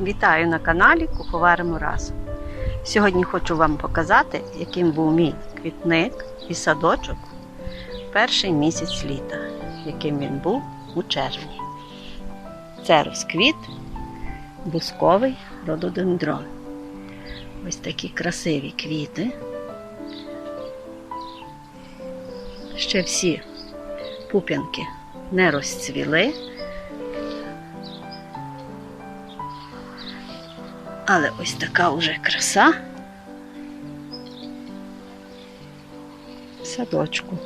Вітаю на каналі Куховаримо разом. Сьогодні хочу вам показати, яким був мій квітник і садочок перший місяць літа, яким він був у червні. Це розквіт бусковий рододендрон. Ось такі красиві квіти. Ще всі пуп'янки не розцвіли. Але ось така уже краса садочку.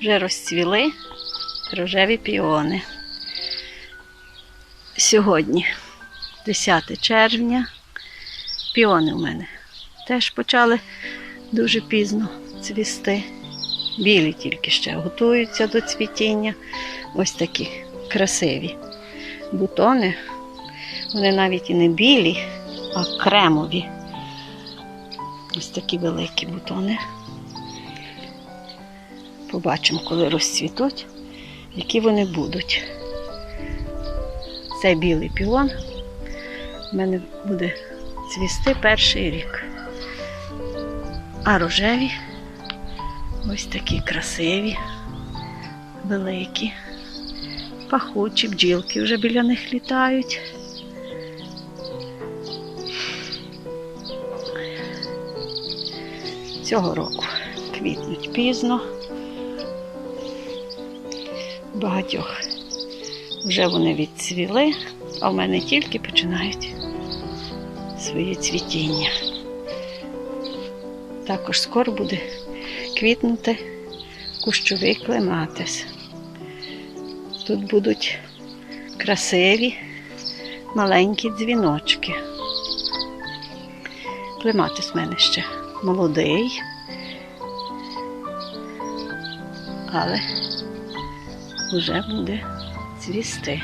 Вже розцвіли рожеві піони. Сьогодні, 10 червня, піони у мене теж почали дуже пізно цвісти. Білі тільки ще готуються до цвітіння. Ось такі красиві бутони. Вони навіть і не білі, а кремові. Ось такі великі бутони. Побачимо, коли розцвітуть, які вони будуть. Цей білий пілон в мене буде цвісти перший рік. А рожеві ось такі красиві, великі, пахучі, бджілки вже біля них літають. Цього року квітнуть пізно. Багатьох вже вони відцвіли, а в мене тільки починають своє цвітіння. Також скоро буде квітнути кущовий клематис. Тут будуть красиві маленькі дзвіночки. Клематис в мене ще молодий, але вже буде цвісти.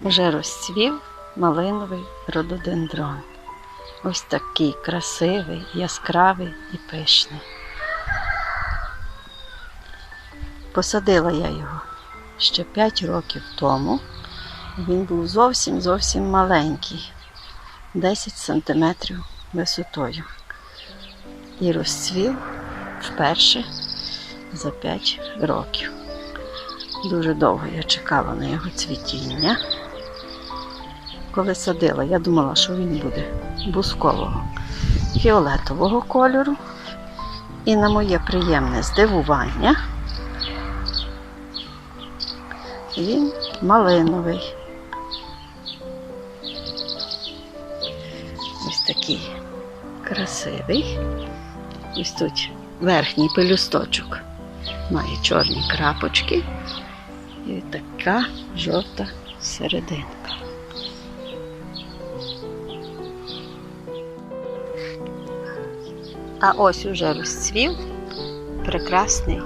Вже розцвів малиновий рододендрон. Ось такий красивий, яскравий і пишний. Посадила я його ще 5 років тому. Він був зовсім зовсім маленький, 10 сантиметрів висотою. І розцвів вперше за 5 років. Дуже довго я чекала на його цвітіння. Коли садила, я думала, що він буде бускового фіолетового кольору. І на моє приємне здивування він малиновий. Ось такий красивий. Ось тут верхній пелюсточок має чорні крапочки і така жовта серединка. А ось уже розцвів прекрасний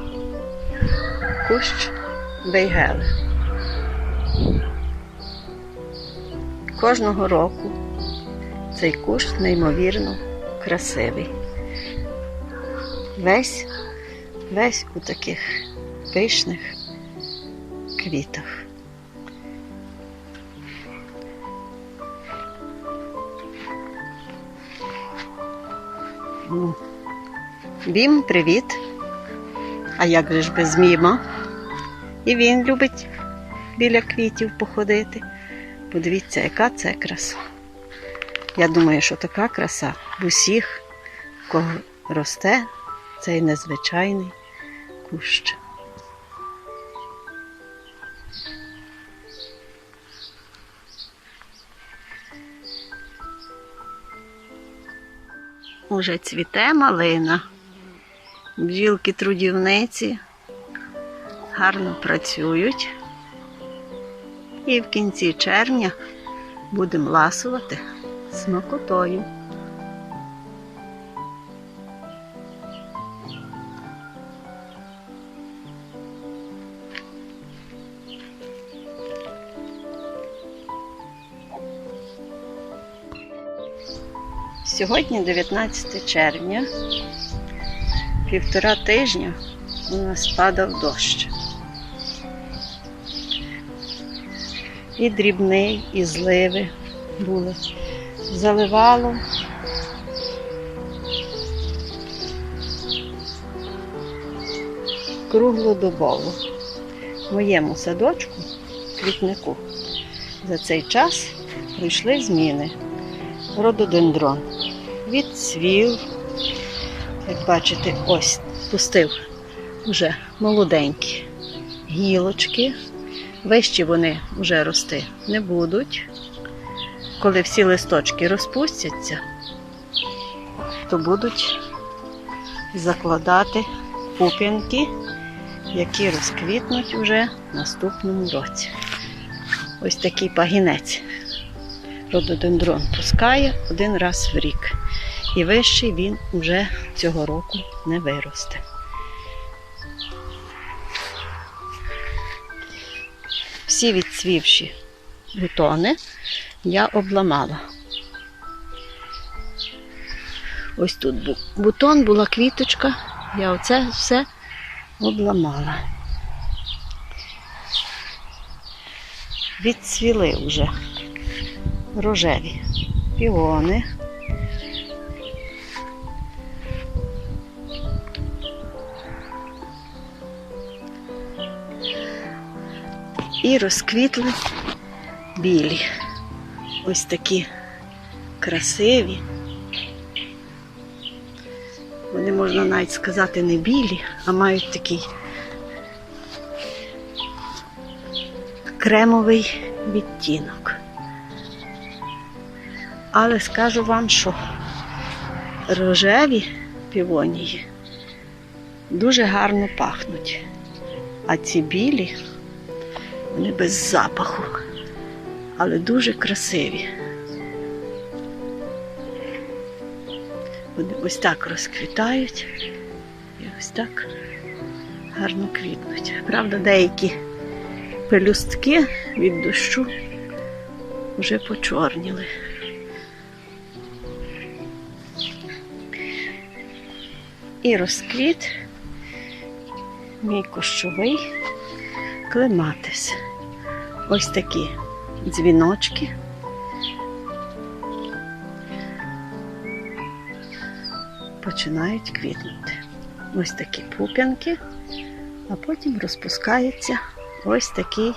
кущ вейгели. Кожного року цей кущ неймовірно красивий. Весь, весь у таких пишних квітах. Бім, привіт! А як же ж без міма? І він любить біля квітів походити. Подивіться, яка це краса. Я думаю, що така краса в усіх, в кого росте цей незвичайний кущ. Уже цвіте малина. Бджілки трудівниці гарно працюють. І в кінці червня будемо ласувати смакотою. Сьогодні 19 червня, півтора тижня у нас падав дощ. І дрібний, і зливи були. Заливало. Круглодобово. Моєму садочку, квітнику, за цей час пройшли зміни. Рододендрон відцвів. Як бачите, ось пустив вже молоденькі гілочки. Вищі вони вже рости не будуть. Коли всі листочки розпустяться, то будуть закладати пуп'янки, які розквітнуть уже в наступному році. Ось такий пагінець. Рододендрон пускає один раз в рік. І вищий він вже цього року не виросте. Всі відцвівші бутони я обламала. Ось тут був бутон, була квіточка, я оце все обламала. Відцвіли вже рожеві піони. І розквітли білі. Ось такі красиві. Вони, можна навіть сказати, не білі, а мають такий кремовий відтінок. Але скажу вам, що рожеві півонії дуже гарно пахнуть, а ці білі вони без запаху, але дуже красиві. Вони ось так розквітають і ось так гарно квітнуть. Правда, деякі пелюстки від дощу вже почорніли. І розквіт мій кущовий клематис. Ось такі дзвіночки. Починають квітнути. Ось такі пуп'янки, а потім розпускається ось такий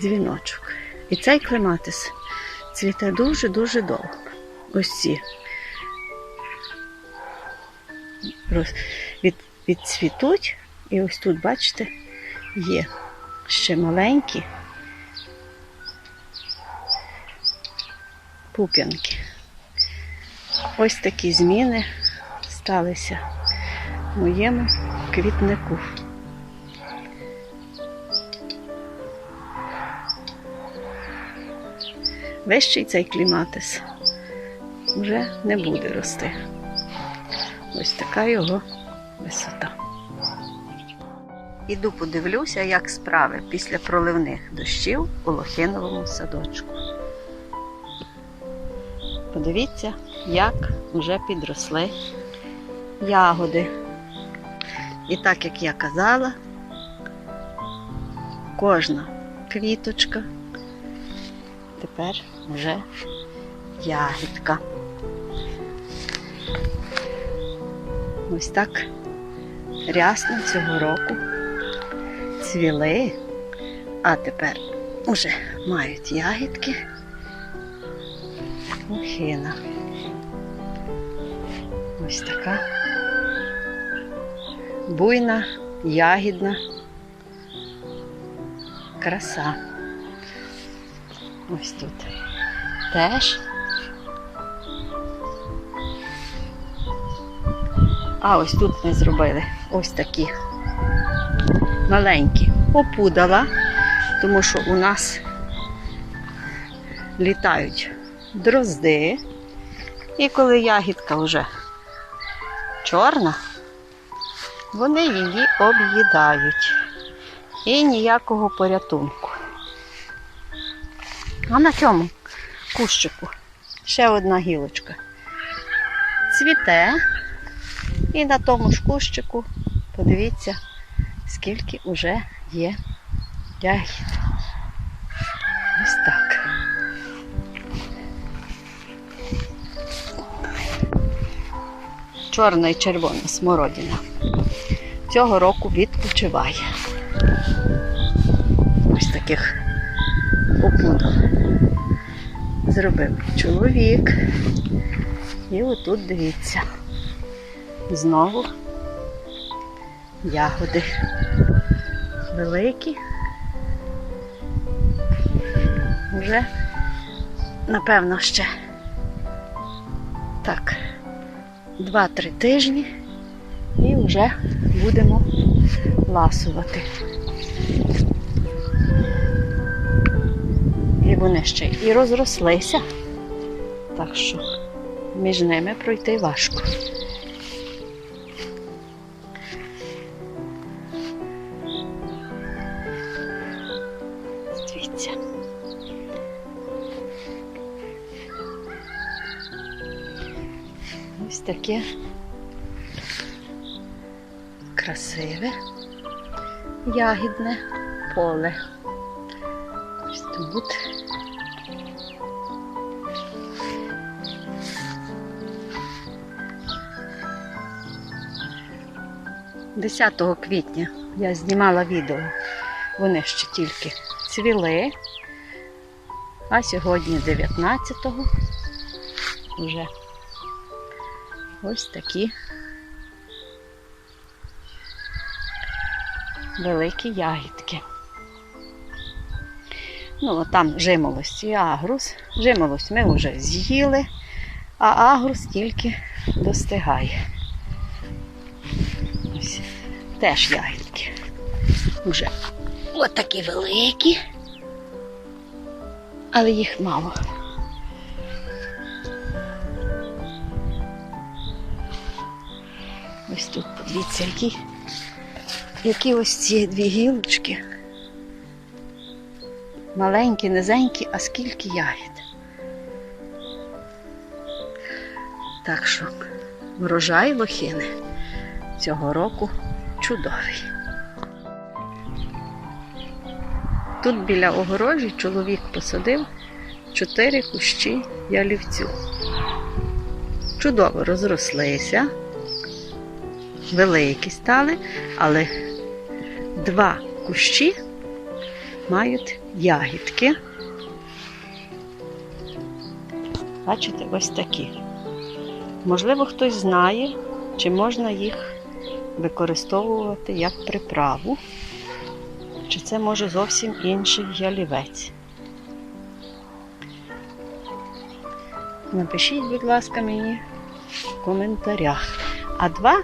дзвіночок. І цей клематис цвіте дуже-дуже довго. Ось ці від, відцвітуть. І ось тут, бачите, є ще маленькі пуп'янки. Ось такі зміни сталися в моєму квітнику. Вищий цей кліматис вже не буде рости. Ось така його висота. Іду подивлюся, як справи після проливних дощів у лохиновому садочку. Подивіться, як вже підросли ягоди. І так як я казала, кожна квіточка тепер вже ягідка. Ось так рясно цього року цвіли, а тепер уже мають ягідки. Лохина. Ось така буйна, ягідна краса. Ось тут теж. А ось тут ми зробили ось такі маленькі. Опудала, тому що у нас літають дрозди. І коли ягідка вже чорна, вони її об'їдають. І ніякого порятунку. А на цьому кущику ще одна гілочка. Цвіте. І на тому ж кущику, подивіться, скільки вже є ягід. Ось так. Чорна і червона смородина. Цього року відпочиває. Ось таких опудов. Зробив чоловік. І отут дивіться. Знову ягоди великі. Вже, напевно, ще так, 2-3 тижні і вже будемо ласувати. І вони ще і розрослися, так що між ними пройти важко. Таке красиве ягідне поле. Ось тут. Десятого квітня я знімала відео. Вони ще тільки цвіли. А сьогодні 19-го вже ось такі великі ягідки. Ну, там жимолость і агрус. Жимолость ми вже з'їли, а агрус тільки достигає. Ось теж ягідки. Вже От великі, але їх мало. Подивіться, які, які ось ці дві гілочки. Маленькі, низенькі, а скільки ягід. Так що врожай лохини цього року чудовий. Тут біля огорожі чоловік посадив чотири кущі ялівцю. Чудово розрослися, великі стали, але два кущі мають ягідки. Бачите, ось такі. Можливо, хтось знає, чи можна їх використовувати як приправу чи це може зовсім інший ялівець. Напишіть, будь ласка, мені в коментарях. А два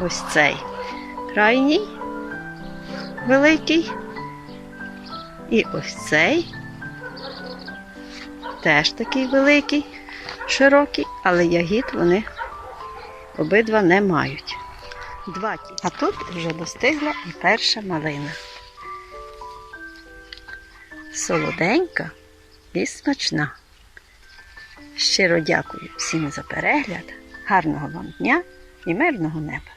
ось цей крайній великий. І ось цей теж такий великий, широкий, але ягід вони обидва не мають. Два. А тут вже достигла і перша малина солоденька і смачна. Щиро дякую всім за перегляд, гарного вам дня і мирного неба!